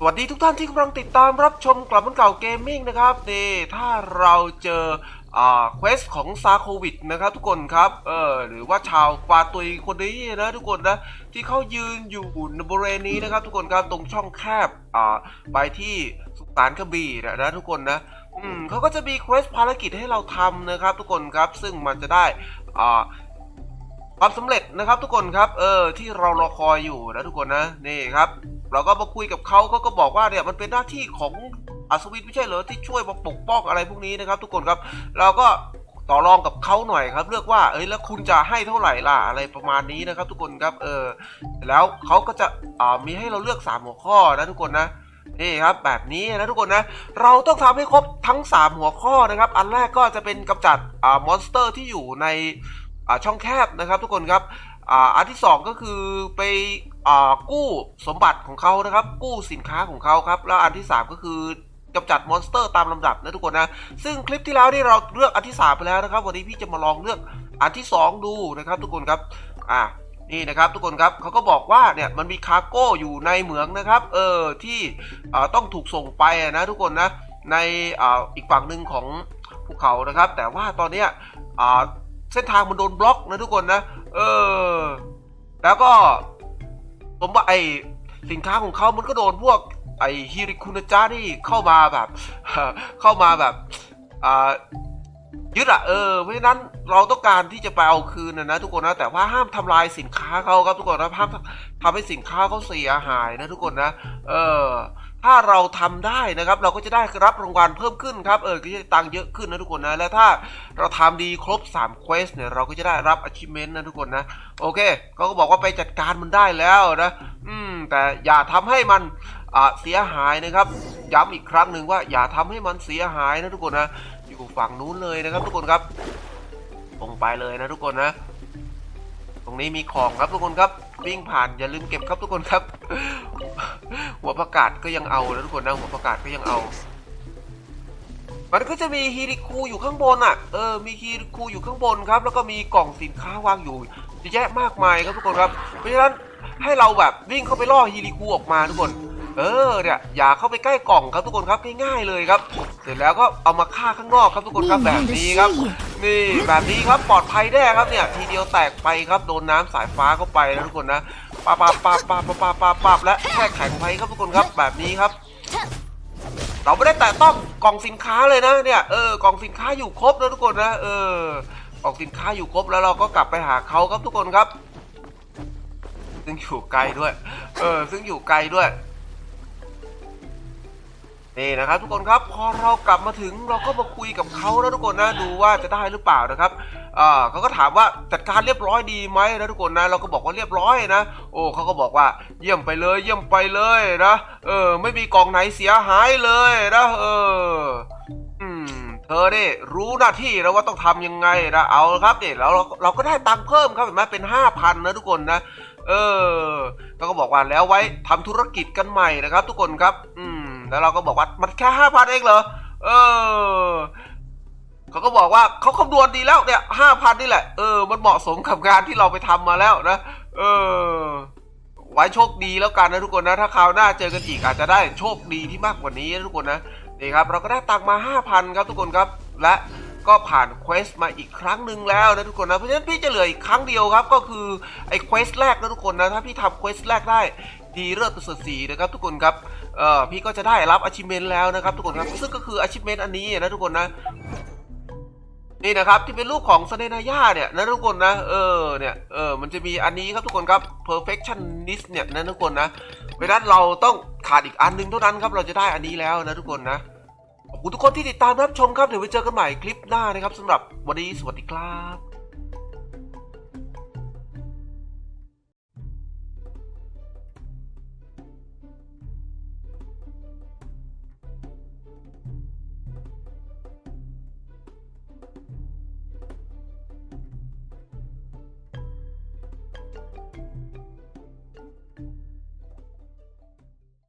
สวัสดีทุกท่านที่กำลังติดตามรับชมกลับมันเก่าเกมมิ่งนะครับนี่ถ้าเราเจออ่าเควสของซาโควิดนะครับทุกคนครับเออหรือว่าชาวกวาตุยคนนี้นะทุกคนนะที่เขายืนอยู่ในบริเวณนี้นะครับ ทุกคนครับตรงช่องแคบอ่าไปที่สุสานกระบี่นะนะทุกคนนะอืมเขาก็จะมีเควสภารกิจให้เราทำนะครับ ทุกคนครับซึ่งมันจะได้อ่าความสำเร็จนะครับทุกคนครับเออที่เรารอคอยอยู่นะทุกคนนะนี่ครับ เราก็มาคุยกับเขาเขาก็บอกว่าเนี่ยมันเป็นหน้าที่ของอัศวินไม่ใช่เหรอที่ช่วยมาปกป้องอะไรพวกนี้นะครับทุกคนครับเราก็ต่อรองกับเขาหน่อยครับ เลือกว่าเอ้ยแล้วคุณจะให้เท่าไหร่ล่ะอะไรประมาณนี้นะครับ ทุกคนครับเออแล้วเขาก็จะอ่ามีให้เราเลือกสามหัวข้อนะทุกคนนะนี่ครับแบบนี้นะทุกคนนะ เราต้องทำให้ครบทั้ง 3 หัวข้อนะครับ อันแรกก็จะเป็นกำจัดอ่ามอนสเตอร์ที่อยู่ในช่องแคบนะครับ ทุกคนครับ อ่าอันที่ 2 ก็คือไปอ่ากู้สมบัติของเขานะครับ กู้สินค้าของเขาครับ แล้วอันที่ 3 ก็คือกำจัดมอนสเตอร์ตามลำดับนะทุกคนนะ ซึ่งคลิปที่แล้วนี่เราเลือกอันที่ 3 ไปแล้วนะครับ วันนี้พี่จะมาลองเลือกอันที่ 2 ดูนะครับ ทุกคนครับ อ่านี่นะครับทุกคนครับเขาก็บอกว่าเนี่ยมันมีคาร์โก้อยู่ในเหมืองนะครับ เออที่อ่อต้องถูกส่งไปนะทุกคนนะในอ่าอีกฝั่งหนึ่งของภูเขานะครับ แต่ว่าตอนเนี้ยอ่า เส้นทางมันโดนบล็อกนะทุกคนนะ เออ แล้วก็ ผมว่าไอสินค้าของเขามันก็โดนพวก ไอฮิริคุนจ้านี่เข้ามาแบบ เข้ามาแบบ อ่า ยึดอะเออ เพราะฉะนั้นเราต้องการที่จะไปเอาคืนนะนะทุกคนนะแต่ว่าห้ามทำลายสินค้าเขาครับทุกคนนะห้ามทำให้สินค้าเขาเสียหายนะทุกคนนะเออถ้าเราทำได้นะครับ เราก็จะได้รับรางวัลเพิ่มขึ้นครับเออก็จะได้ตังค์เยอะขึ้นนะทุกคนนะและถ้าเราทำดีครบ3 quest เนี่ยเราก็จะได้รับ achievement นะทุกคนนะโอเคเขาก็บอกว่าไปจัดการมันได้แล้วนะ อืมแต่อย่าทำให้มัน เสียหายนะครับ ย้ำอีกครั้งหนึ่งว่าอย่าทำให้มันเสียหายนะทุกคนนะอยู่ฝั่งนู้นเลยนะครับ ทุกคนครับตรงไปเลยนะทุกคนนะ ตรงนี้มีของครับทุกคนครับวิ่งผ่านอย่าลืมเก็บครับทุกคนครับ หัวประกาศก็ยังเอานะทุกคนนะหัวประกาศก็ยังเอามันก็จะมีฮีริคูอยู่ข้างบนอะ เออ มีฮีริคูอยู่ข้างบนครับ แล้วก็มีกล่องสินค้าวางอยู่เยอะแยะมากมายครับทุกคนครับ เพราะฉะนั้นให้เราแบบวิ่งเข้าไปล่อฮีริคูออกมาทุกคน เออเนี่ยอย่าเข้าไปใกล้กล่องครับทุกคนครับง่ายๆเลยครับ เสร็จแล้วก็เอามาฆ่าข้างนอกครับทุกคนครับแบบนี้ครับ นี่แบบนี้ครับปลอดภัยแน่ครับเนี่ยทีเดียวแตกไปครับโดนน้ำสายฟ้าเข้าไปนะทุกคนนะปาปาปาปาปาปาปาปาและแค่แข็งไปครับทุกคนครับแบบนี้ครับเราไม่ได้แตะต้องกล่องสินค้าเลยนะเนี่ยเออกล่องสินค้าอยู่ครบนะทุกคนนะเออกล่องสินค้าอยู่ครบแล้วเราก็กลับไปหาเขาครับทุกคนครับ ซึ่งอยู่ไกลด้วย เออซึ่งอยู่ไกลด้วย นี่นะครับทุกคนครับพอเรากลับมาถึงเราก็มาคุยกับเขาแล้วทุกคนนะดูว่าจะได้หรือเปล่านะครับอ่าเขาก็ถามว่าจัดการเรียบร้อยดีไหมนะทุกคนนะเราก็บอกว่าเรียบร้อยนะโอ้เขาก็บอกว่าเยี่ยมไปเลยเยี่ยมไปเลยนะเออไม่มีกล่องไหนเสียหายเลยนะเอออืมเธอเนี่ยรู้หน้าที่แล้วว่าต้องทำยังไงนะเอาครับเนี่ยแล้วเราเราก็ได้ตังค์เพิ่มครับเห็นไหมเป็นห้าพันนะทุกคนนะเออเขาก็บอกว่าแล้วไว้ทำธุรกิจกันใหม่นะครับ ทุกคนครับ อืม แล้วเราก็บอกว่ามันแค่ห้าพันเองเหรอ เออเขาก็บอกว่าเขาคำนวณดีแล้วเนี่ยห้าพันนี่แหละ เออ มันเหมาะสมกับงานที่เราไปทำมาแล้วนะ เออ ไว้โชคดีแล้วกันนะทุกคนนะ ถ้าคราวหน้าเจอกันอีกอาจจะได้โชคดีที่มากกว่านี้นะทุกคนนะนี่ครับ เราก็ได้ตังค์มา 5,000 ครับทุกคนครับ และก็ผ่านเควสมาอีกครั้งหนึ่งแล้วนะทุกคนนะ เพราะฉะนั้นพี่จะเหลืออีกครั้งเดียวครับ ก็คือไอ้เควสแรกนะทุกคนนะ ถ้าพี่ทำเควสแรกได้ ดีเลิศประเสริฐสีนะครับทุกคนครับเอ่อพี่ก็จะได้รับ achievement แล้วนะครับทุกคนครับซึ่งก็คือ achievement อันนี้นะทุกคนนะนี่นะครับที่เป็นรูปของสเนนายาเนี่ยนะทุกคนนะเออเนี่ยเออมันจะมีอันนี้ครับทุกคนครับ perfectionist เนี่ยนะทุกคนนะเพราะนั้นเราต้องขาดอีกอันหนึงเท่านั้นครับเราจะได้อันนี้แล้วนะทุกคนนะขอบคุณทุกคนที่ติดตามรับชมครับเดี๋ยวไว้เจอกันใหม่คลิปหน้านะครับสำหรับวันนี้สวัสดีครับ